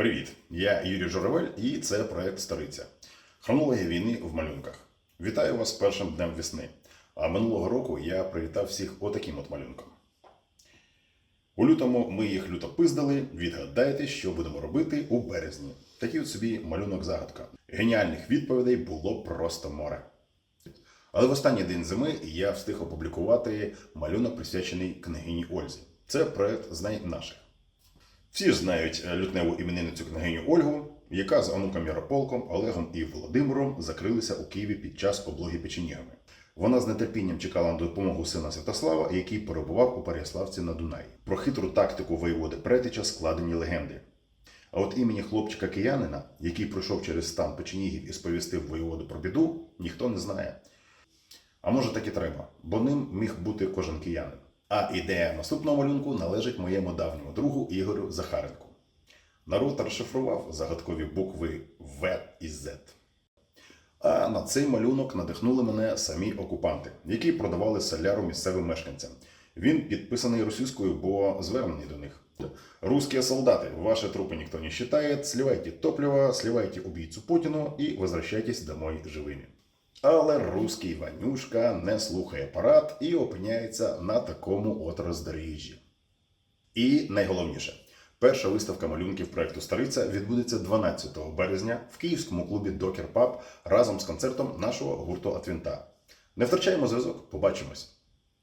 Привіт! Я Юрій Журавель і це проект Стариця. Хронологія війни в малюнках. Вітаю вас першим днем весни. А минулого року я привітав всіх отаким от малюнком. У лютому ми їх люто пиздили. Відгадайте, що будемо робити у березні. Такий от собі малюнок загадка. Геніальних відповідей було просто море. Але в останній день зими я встиг опублікувати малюнок, присвячений княгині Ользі. Це проект Знай наших. Всі ж знають е, лютневу іменинницю княгиню Ольгу, яка з онуком Ярополком, Олегом і Володимиром закрилися у Києві під час облоги печенігами. Вона з нетерпінням чекала на допомогу сина Святослава, який перебував у Переяславці на Дунаї. Про хитру тактику воєводи Претича складені легенди. А от імені хлопчика киянина, який пройшов через стан печенігів і сповістив воєводу про біду, ніхто не знає. А може так і треба, бо ним міг бути кожен киянин. А ідея наступного малюнку належить моєму давньому другу Ігорю Захаренку. Народ розшифрував загадкові букви В і З. А на цей малюнок надихнули мене самі окупанти, які продавали соляру місцевим мешканцям. Він підписаний російською, бо звернений до них. Русские солдаты, ваши трупы никто не считает, сливайте топливо, сливайте убийцу Путіну і возвращайтесь домой живими. Але руський Ванюшка не слухає парад і опиняється на такому от роздоріжжі. І найголовніше, перша виставка малюнків проекту Стариця відбудеться 12 березня в київському клубі Докер Паб разом з концертом нашого гурту Атвінта. Не втрачаємо зв'язок, побачимось!